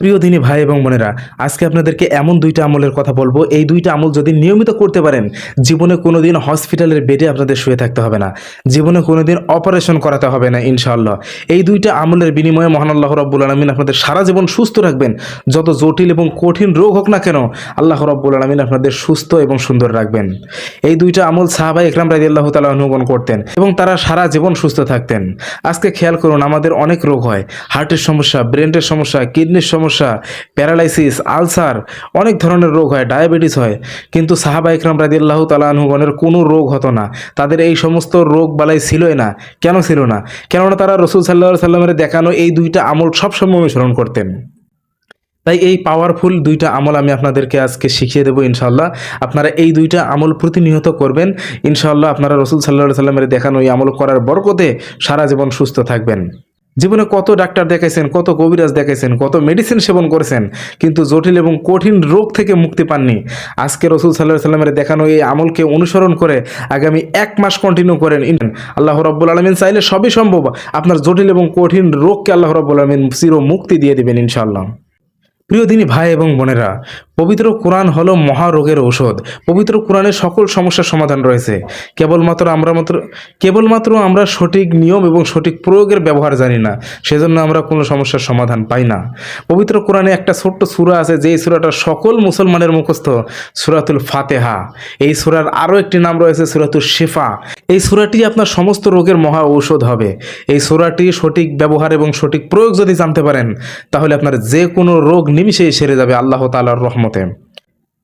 প্রিয় দিনী ভাই এবং বোনেরা, আজকে আপনাদেরকে এমন দুইটা আমলের কথা বলব। এই দুইটা আমল যদি নিয়মিত করতে পারেন, জীবনে কোনোদিন হসপিটালের বেডে আপনাদের শুয়ে থাকতে হবে না। জীবনে কোনোদিন অপারেশন করাতে হবে না, ইনশাআল্লাহ। এই দুইটা আমলের বিনিময়ে মহান আল্লাহ রব্বুল আলমিন আপনাদের সারা জীবন সুস্থ রাখবেন। যত জটিল এবং কঠিন রোগ হোক না কেন, আল্লাহ রব্বুল আলমিন আপনাদের সুস্থ এবং সুন্দর রাখবেন। এই দুইটা আমল সাহাবা ইকরাম রাজি আল্লাহ তালা অনুগণ করতেন এবং তারা সারা জীবন সুস্থ থাকতেন। আজকে খেয়াল করুন, আমাদের অনেক রোগ হয়। হার্টের সমস্যা ব্রেনের সমস্যা, কিডনির সমস্যা প্যারালাইসিস, আলসার, অনেক ধরনের রোগ হয়, ডায়াবেটিস হয়। কিন্তু সাহাবা ইকরাম রাজি আল্লাহ তালাহগণের কোনো রোগ হতো না। তাদের এই সমস্ত রোগ বালাই ছিলই না। কেন ছিল না? কেননা তারা রসুল সাল্লাহ সাল্লামের দেখানো এই দুইটা আমল সবসময় অনুসরণ করতেন। তাই এই পাওয়ারফুল দুইটা আমল আমি আপনাদেরকে আজকে শিখিয়ে দেবো ইনশাল্লাহ আপনারা এই দুইটা আমল প্রতিনিয়ত করবেন। ইনশাল্লাহ আপনারা রসুল সাল্লাহ সাল্লামের দেখানো এই আমল করার বরকতে সারা জীবন সুস্থ থাকবেন। জীবনে কত ডাক্তার দেখাইছেন, কত কবিরাজ দেখাইছেন, কত মেডিসিন সেবন করেছেন, কিন্তু জটিল এবং কঠিন রোগ থেকে মুক্তি পাননি। আজকে রসুল সাল্লাহ সাল্লামের দেখানো এই আমলকে অনুসরণ করে আগামী এক মাস কন্টিনিউ করেন। আল্লাহ রব্বুল আলমিন চাইলে সবই সম্ভব। আপনার জটিল এবং কঠিন রোগকে আল্লাহ রব্বুল আলমিন চির মুক্তি দিয়ে দেবেন ইনশাআল্লাহ। প্রিয় দিনী ভাই এবং বোনেরা পবিত্র কোরআন হলো মহারোগের ঔষধ। পবিত্র কোরআনের সকল সমস্যার সমাধান রয়েছে। কেবলমাত্র আমরা মাত্র, কেবলমাত্র আমরা সঠিক নিয়ম এবং সঠিক প্রয়োগের ব্যবহার জানি না, সেজন্য আমরা কোনো সমস্যার সমাধান পাই না। পবিত্র কোরআনে একটা ছোট্ট সূরা আছে, যেই সূরাটা সকল মুসলমানের মুখস্থ, সূরাতুল ফাতেহা। এই সূরার আরও একটি নাম রয়েছে সূরাতুল শেফা। এই সূরাটি আপনার সমস্ত রোগের মহা ঔষধ হবে। এই সূরাটি সঠিক ব্যবহার এবং সঠিক প্রয়োগ যদি জানতে পারেন, তাহলে আপনার যে কোনো রোগ নিমিষেই সেরে যাবে আল্লাহ তাআলার রহমতে।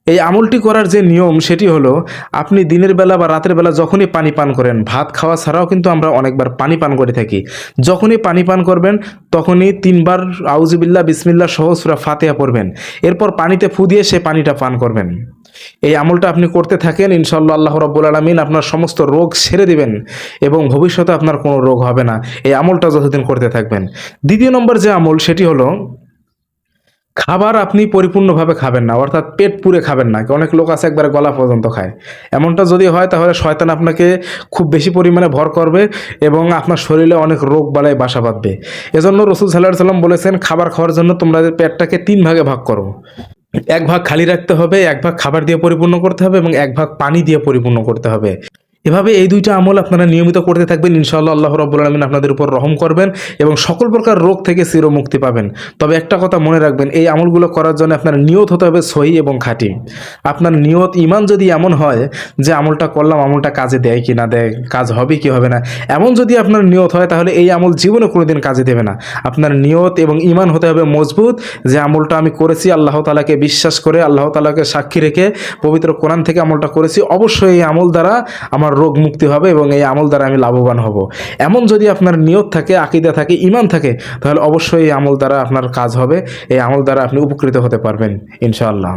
এই আমলটি করার যে নিয়ম সেটি হলো, আপনি দিনের বেলা বা রাতের বেলা যখনই পানি পান করেন, ভাত খাওয়া ছাড়াও কিন্তু আমরা অনেকবার পানি পান করে থাকি। যখনই পানি পান করবেন, তখনই তিনবার আউজিবিল্লা বিসমিল্লা সহ সুরা ফাতেহা পড়বেন। এরপর পানিতে ফু দিয়ে সে পানিটা পান করবেন। এই আমলটা আপনি করতে থাকেন ইনশাল্লাহ আল্লাহ রব্বুল আলমিন আপনার সমস্ত রোগ সেরে দিবেন এবং ভবিষ্যতে আপনার কোনো রোগ হবে না। এই আমলটা যতদিন করতে থাকবেন। দ্বিতীয় নম্বর যে আমল সেটি হলো খাবার আপনি পরিপূর্ণভাবে খাবেন না, অর্থাৎ পেট পুরে খাবেন না, অনেক লোক আছে একবারে গলা পর্যন্ত খায়। এমনটা যদি হয় তাহলে শয়তান আপনাকে খুব বেশি পরিমাণে ভর করবে এবং আপনার শরীরে অনেক রোগ বালায় বাসা বাঁধবে। এজন্য রসুল সাল্লাহ সাল্লাম বলেছেন, খাবার খাওয়ার জন্য তোমরা পেটটাকে তিন ভাগে ভাগ করো। এক ভাগ খালি রাখতে হবে, এক ভাগ খাবার দিয়ে পরিপূর্ণ করতে হবে এবং এক ভাগ পানি দিয়ে পরিপূর্ণ করতে হবে। এভাবে এই দুইটা আমল আপনারা নিয়মিত করতে থাকবেন, ইনশাআল্লাহ আল্লাহ রব্বুল আলমিন আপনাদের উপর রহম করবেন এবং সকল প্রকার রোগ থেকে চির মুক্তি পাবেন। তবে একটা কথা মনে রাখবেন, এই আমলগুলো করার জন্য আপনার নিয়ত হতে হবে সহি এবং খাঁটি। আপনার নিয়ত, ইমান যদি এমন হয় যে আমলটা করলাম, আমলটা কাজে দেয় কি না দেয়, কাজ হবে কি হবে না, এমন যদি আপনার নিয়ত হয়, তাহলে এই আমল জীবনে কোনোদিন কাজে দেবে না। আপনার নিয়ত এবং ইমান হতে হবে মজবুত যে আমলটা আমি করেছি, আল্লাহ তালাকে বিশ্বাস করে, আল্লাহ তালাকে সাক্ষী রেখে পবিত্র কোরআন থেকে আমলটা করেছি, অবশ্যই এই আমল দ্বারা আমার রোগ মুক্তি হবে এবং এই আমল দ্বারা আমি লাভবান হব। এমন যদি আপনার নিয়ত থাকে, আকিদা থাকে ইমান থাকে, তাহলে অবশ্যই এই আমল দ্বারা আপনার কাজ হবে। এই আমল দ্বারা আপনি উপকৃত হতে পারবেন, ইনশাআল্লাহ।